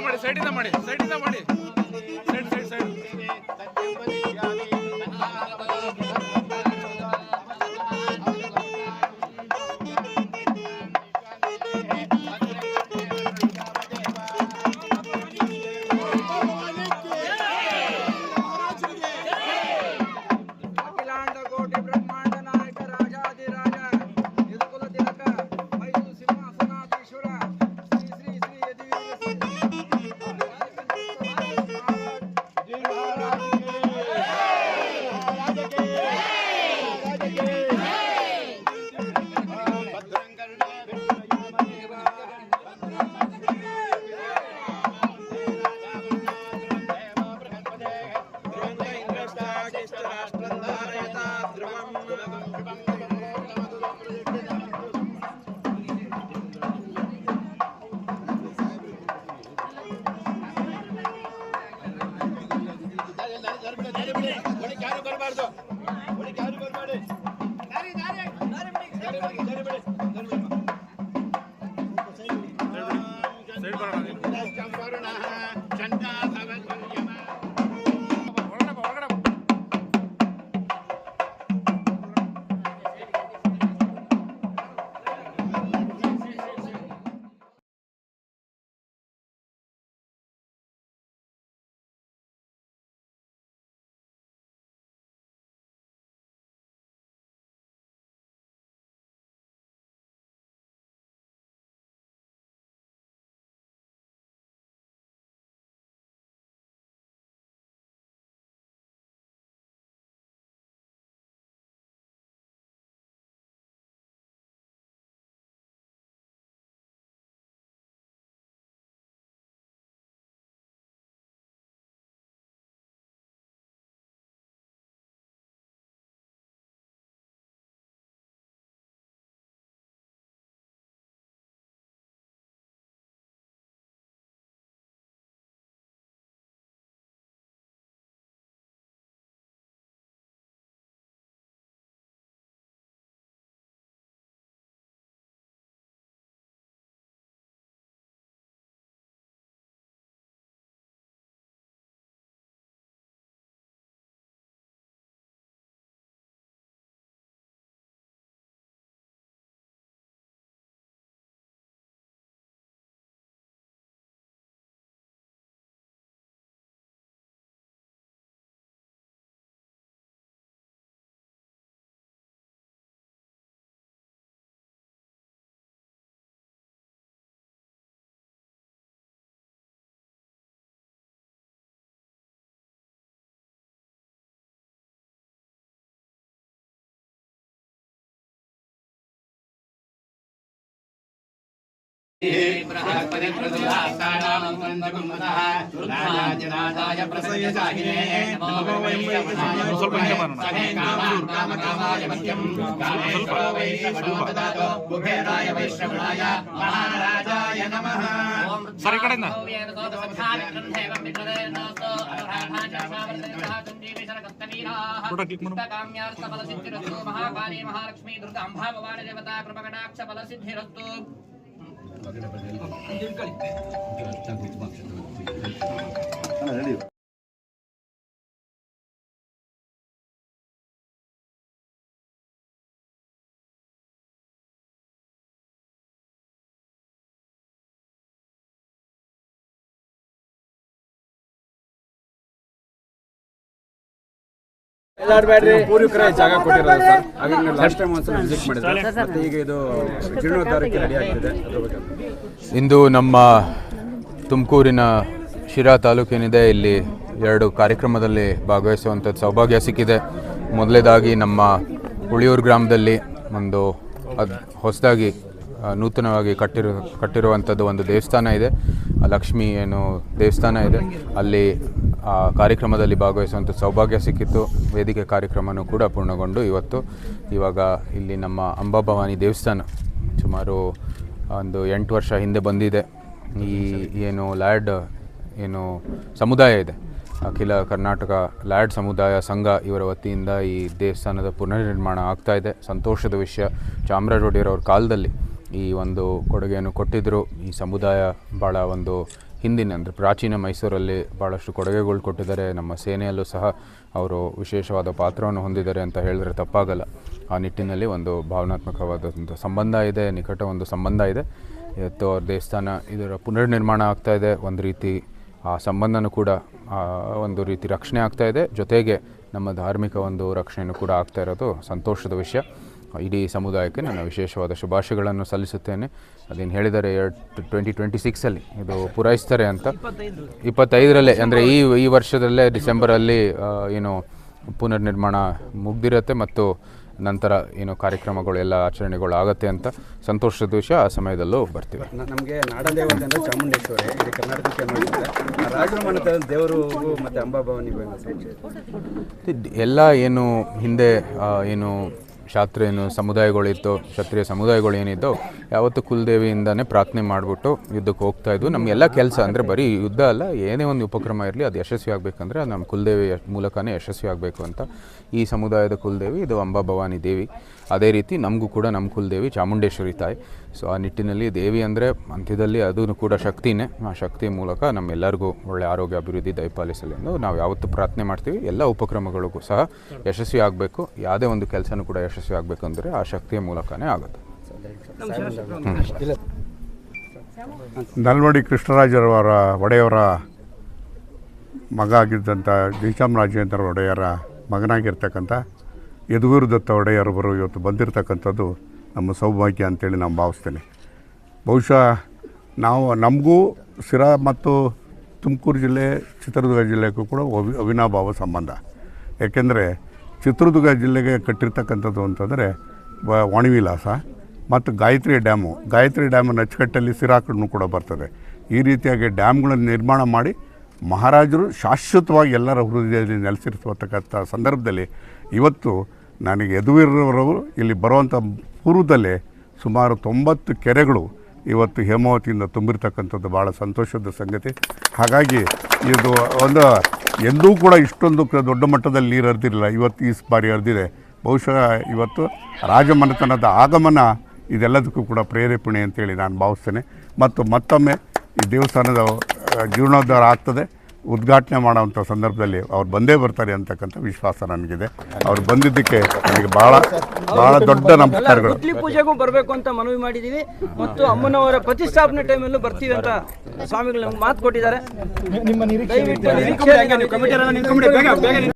ಸೈಡಿಂದ ಮಾಡಿ ಸೈಡಿಂದ ಮಾಡಿ ಸೈಡಿಂದ ಮಾಡಿ. Side side side. ಸೈಡ್ ಸ್ವಲ್ಪ ಹಿಂದೆ ಬರೋಣ. ಸರ್ ಈ ಕಡೆಯಿಂದ ಫೋಟೋ ಕ್ಲಿಕ್ ಮಾಡು ಕಾಮ್ಯಾರ್ಥಫಲಸಿದ್ಧಿರಸ್ತು ಮಹಾಕಾಳಿ ಮಹಾಲಕ್ಷ್ಮೀ ದುರ್ಗಾ ಅಂಬಾ ಭವಾನಿ ದೇವತಾ ಕೃಪಕಟಾಕ್ಷ ಫಲಸಿದ್ಧಿರಸ್ತು പങ്കെടുപ്പിച്ചു ಪೂರ್ವಿಕರ ಜಾಗ ಕೊಟ್ಟಿರೋದು ಸರ್. ಹಾಗಾಗಿ ಲಾಸ್ಟ್ ಟೈಮ್ ಒಂದ್ಸಲ ವಿಸಿಟ್ ಮಾಡಿದ್ದೆ. ಮತ್ತೆ ಈಗ ಇದು ಜೀರ್ಣೋದ್ಧಾರಕ್ಕೆ ರೆಡಿ ಆಗ್ತಿದೆ. ಅದ್ರ ಬಗ್ಗೆ ಇಂದು ನಮ್ಮ ತುಮಕೂರಿನ ಶಿರಾ ತಾಲೂಕೇನಿದೆ. ಇಲ್ಲಿ ಎರಡು ಕಾರ್ಯಕ್ರಮದಲ್ಲಿ ಭಾಗವಹಿಸುವಂಥದ್ದು ಸೌಭಾಗ್ಯ ಸಿಕ್ಕಿದೆ. ಮೊದಲೇದಾಗಿ ನಮ್ಮ ಉಳಿಯೂರು ಗ್ರಾಮದಲ್ಲಿ ಒಂದು ಅದು ಹೊಸದಾಗಿ ನೂತನವಾಗಿ ಕಟ್ಟಿರೋ ಕಟ್ಟಿರುವಂಥದ್ದು ಒಂದು ದೇವಸ್ಥಾನ ಇದೆ. ಲಕ್ಷ್ಮಿ ಏನು ದೇವಸ್ಥಾನ ಇದೆ ಅಲ್ಲಿ ಆ ಕಾರ್ಯಕ್ರಮದಲ್ಲಿ ಭಾಗವಹಿಸುವಂಥ ಸೌಭಾಗ್ಯ ಸಿಕ್ಕಿತ್ತು. ವೇದಿಕೆ ಕಾರ್ಯಕ್ರಮನೂ ಕೂಡ ಪೂರ್ಣಗೊಂಡು ಇವತ್ತು ಇವಾಗ ಇಲ್ಲಿ ನಮ್ಮ ಅಂಬಾಭವಾನಿ ದೇವಸ್ಥಾನ ಸುಮಾರು ಒಂದು ಎಂಟು ವರ್ಷ ಹಿಂದೆ ಬಂದಿದೆ. ಈ ಏನು ಲ್ಯಾಡ್ ಏನು ಸಮುದಾಯ ಇದೆ. ಅಖಿಲ ಕರ್ನಾಟಕ ಲ್ಯಾಡ್ ಸಮುದಾಯ ಸಂಘ ಇವರ ವತಿಯಿಂದ ಈ ದೇವಸ್ಥಾನದ ಪುನರ್ನಿರ್ಮಾಣ ಆಗ್ತಾ ಇದೆ. ಸಂತೋಷದ ವಿಷಯ ಚಾಮರಾಜ ಒಡೆಯರವ್ರ ಕಾಲದಲ್ಲಿ ಈ ಒಂದು ಕೊಡುಗೆಯನ್ನು ಕೊಟ್ಟಿದ್ದರು ಈ ಸಮುದಾಯ ಭಾಳ ಒಂದು ಹಿಂದಿನ ಅಂದರೆ ಪ್ರಾಚೀನ ಮೈಸೂರಲ್ಲಿ ಭಾಳಷ್ಟು ಕೊಡುಗೆಗಳು ಕೊಟ್ಟಿದ್ದಾರೆ. ನಮ್ಮ ಸೇನೆಯಲ್ಲೂ ಸಹ ಅವರು ವಿಶೇಷವಾದ ಪಾತ್ರವನ್ನು ಹೊಂದಿದ್ದಾರೆ ಅಂತ ಹೇಳಿದ್ರೆ ತಪ್ಪಾಗಲ್ಲ. ಆ ನಿಟ್ಟಿನಲ್ಲಿ ಒಂದು ಭಾವನಾತ್ಮಕವಾದಂಥ ಸಂಬಂಧ ಇದೆ, ನಿಕಟ ಒಂದು ಸಂಬಂಧ ಇದೆ. ಇವತ್ತು ಅವ್ರ ದೇವಸ್ಥಾನ ಇದರ ಪುನರ್ನಿರ್ಮಾಣ ಆಗ್ತಾ ಇದೆ. ಒಂದು ರೀತಿ ಆ ಸಂಬಂಧನೂ ಕೂಡ ಒಂದು ರೀತಿ ರಕ್ಷಣೆ ಆಗ್ತಾ ಇದೆ. ಜೊತೆಗೆ ನಮ್ಮ ಧಾರ್ಮಿಕ ಒಂದು ರಕ್ಷಣೆಯೂ ಕೂಡ ಆಗ್ತಾ ಇರೋದು ಸಂತೋಷದ ವಿಷಯ. ಇಡೀ ಸಮುದಾಯಕ್ಕೆ ನಾನು ವಿಶೇಷವಾದ ಶುಭಾಶಯಗಳನ್ನು ಸಲ್ಲಿಸುತ್ತೇನೆ. ಅದೇನು ಹೇಳಿದರೆ ಎರಡು ಟ್ವೆಂಟಿ ಟ್ವೆಂಟಿ ಸಿಕ್ಸಲ್ಲಿ ಇದು ಪೂರೈಸ್ತಾರೆ ಅಂತ. ಇಪ್ಪತ್ತೈದರಲ್ಲೇ ಅಂದರೆ ಈ ಈ ವರ್ಷದಲ್ಲೇ ಡಿಸೆಂಬರಲ್ಲಿ ಏನು ಏನು ಪುನರ್ನಿರ್ಮಾಣ ಮುಗ್ದಿರತ್ತೆ ಮತ್ತು ನಂತರ ಏನು ಕಾರ್ಯಕ್ರಮಗಳು ಎಲ್ಲ ಆಚರಣೆಗಳು ಆಗುತ್ತೆ ಅಂತ ಸಂತೋಷದ ವಿಷಯ ಆ ಸಮಯದಲ್ಲೂ ಬರ್ತೀವಿ. ನಮಗೆ ನಾಡದೇವತೆ ಅಂದರೆ ಚಾಮುಂಡೇಶ್ವರಿ ಇದು ಕರ್ನಾಟಕಕ್ಕೆ ದೇವರು ಮತ್ತು ಅಂಬಾಭವಾನಿಗೂ ಏನು ಎಲ್ಲ ಏನು ಹಿಂದೆ ಏನು ಶಾಸ್ತ್ರ ಏನು ಸಮುದಾಯಗಳಿತ್ತು, ಕ್ಷತ್ರಿಯ ಸಮುದಾಯಗಳು ಏನಿದ್ದೋ ಯಾವತ್ತು ಕುಲದೇವಿಯಿಂದನೇ ಪ್ರಾರ್ಥನೆ ಮಾಡಿಬಿಟ್ಟು ಯುದ್ಧಕ್ಕೆ ಹೋಗ್ತಾ ಇದ್ವು. ನಮಗೆಲ್ಲ ಕೆಲಸ ಅಂದರೆ ಬರೀ ಯುದ್ಧ ಅಲ್ಲ, ಏನೇ ಒಂದು ಉಪಕ್ರಮ ಇರಲಿ ಅದು ಯಶಸ್ವಿ ಆಗಬೇಕಂದ್ರೆ ನಮ್ಮ ಕುಲದೇವಿ ಮೂಲಕನೇ ಯಶಸ್ವಿ ಆಗಬೇಕು ಅಂತ ಈ ಸಮುದಾಯದ ಕುಲದೇವಿ, ಇದು ಅಂಬಾ ಭವಾನಿ ದೇವಿ. ಅದೇ ರೀತಿ ನಮಗೂ ಕೂಡ ನಮ್ಮ ಕುಲದೇವಿ ಚಾಮುಂಡೇಶ್ವರಿ ತಾಯಿ. ಸೊ ಆ ನಿಟ್ಟಿನಲ್ಲಿ ದೇವಿ ಅಂದರೆ ಅಂತ್ಯದಲ್ಲಿ ಅದೂ ಕೂಡ ಶಕ್ತಿನೇ. ಆ ಶಕ್ತಿ ಮೂಲಕ ನಮ್ಮೆಲ್ಲರಿಗೂ ಒಳ್ಳೆ ಆರೋಗ್ಯ, ಅಭಿವೃದ್ಧಿ ದಯಪಾಲಿಸಲಿ ಎಂದು ನಾವು ಯಾವತ್ತೂ ಪ್ರಾರ್ಥನೆ ಮಾಡ್ತೀವಿ. ಎಲ್ಲ ಉಪಕ್ರಮಗಳಿಗೂ ಸಹ ಯಶಸ್ವಿ ಆಗಬೇಕು. ಯಾವುದೇ ಒಂದು ಕೆಲಸನೂ ಕೂಡ ಯಶಸ್ವಿ ಆಗಬೇಕು ಆಗಬೇಕಂದ್ರೆ ಆ ಶಕ್ತಿಯ ಮೂಲಕನೇ ಆಗುತ್ತೆ. ನಲ್ವಡಿ ಕೃಷ್ಣರಾಜರವರ ಒಡೆಯವರ ಮಗ ಆಗಿದ್ದಂಥ ಜಯಚಾಮರಾಜೇಂದ್ರ ಒಡೆಯರ ಮಗನಾಗಿರ್ತಕ್ಕಂಥ ಯದುವೀರ್ ದತ್ತ ಒಡೆಯರವರು ಇವತ್ತು ಬಂದಿರತಕ್ಕಂಥದ್ದು ನಮ್ಮ ಸೌಭಾಗ್ಯ ಅಂತೇಳಿ ನಾನು ಭಾವಿಸ್ತೇನೆ. ಬಹುಶಃ ನಾವು ನಮಗೂ ಸಿರಾ ಮತ್ತು ತುಮಕೂರು ಜಿಲ್ಲೆ ಚಿತ್ರದುರ್ಗ ಜಿಲ್ಲೆಗೂ ಕೂಡ ಅವಿ ಅವಿನಾಭಾವ ಸಂಬಂಧ. ಏಕೆಂದರೆ ಚಿತ್ರದುರ್ಗ ಜಿಲ್ಲೆಗೆ ಕಟ್ಟಿರ್ತಕ್ಕಂಥದ್ದು ಅಂತಂದರೆ ವಾಣಿವಿಲಾಸ ಮತ್ತು ಗಾಯತ್ರಿ ಡ್ಯಾಮು. ಗಾಯತ್ರಿ ಡ್ಯಾಮನ್ನು ಅಚ್ಚುಕಟ್ಟಲ್ಲಿ ಸಿರಾಕಣ್ಣು ಕೂಡ ಬರ್ತದೆ. ಈ ರೀತಿಯಾಗಿ ಡ್ಯಾಮ್ಗಳನ್ನು ನಿರ್ಮಾಣ ಮಾಡಿ ಮಹಾರಾಜರು ಶಾಶ್ವತವಾಗಿ ಎಲ್ಲರ ಹೃದಯದಲ್ಲಿ ನೆಲೆಸಿರ್ತಕ್ಕಂಥ ಸಂದರ್ಭದಲ್ಲಿ ಇವತ್ತು ನನಗೆ ಯದುವೀರರವರು ಇಲ್ಲಿ ಬರುವಂಥ ಪೂರ್ವದಲ್ಲೇ ಸುಮಾರು ತೊಂಬತ್ತು ಕೆರೆಗಳು ಇವತ್ತು ಹೇಮಾವತಿಯಿಂದ ತುಂಬಿರ್ತಕ್ಕಂಥದ್ದು ಭಾಳ ಸಂತೋಷದ ಸಂಗತಿ. ಹಾಗಾಗಿ ಇದು ಒಂದು ಎಂದೂ ಕೂಡ ಇಷ್ಟೊಂದು ದೊಡ್ಡ ಮಟ್ಟದಲ್ಲಿ ನೀರು ಹರಿದಿರಲಿಲ್ಲ. ಇವತ್ತು ಈ ಬಾರಿ ಹರಿದಿದೆ. ಬಹುಶಃ ಇವತ್ತು ರಾಜಮನೆತನದ ಆಗಮನ ಇದೆಲ್ಲದಕ್ಕೂ ಕೂಡ ಪ್ರೇರೇಪಣೆ ಅಂತೇಳಿ ನಾನು ಭಾವಿಸ್ತೇನೆ. ಮತ್ತು ಮತ್ತೊಮ್ಮೆ ಈ ದೇವಸ್ಥಾನದ ಜೀರ್ಣೋದ್ಧಾರ ಆಗ್ತದೆ. ಉದ್ಘಾಟನೆ ಮಾಡುವಂಥ ಸಂದರ್ಭದಲ್ಲಿ ಅವ್ರು ಬಂದೇ ಬರ್ತಾರೆ ಅಂತಕ್ಕಂಥ ವಿಶ್ವಾಸ ನನಗಿದೆ. ಅವ್ರು ಬಂದಿದ್ದಕ್ಕೆ ನನಗೆ ಭಾಳ ಭಾಳ ದೊಡ್ಡ ನಮಸ್ಕಾರಗಳು. ಗುದ್ಲಿ ಪೂಜೆಗೂ ಬರಬೇಕು ಅಂತ ಮನವಿ ಮಾಡಿದ್ದೀವಿ ಮತ್ತು ಅಮ್ಮನವರ ಪ್ರತಿಷ್ಠಾಪನೆ ಟೈಮಲ್ಲೂ ಬರ್ತೀವಿ ಅಂತ ಸ್ವಾಮಿಗಳು ನಮ್ಗೆ ಮಾತು ಕೊಟ್ಟಿದ್ದಾರೆ.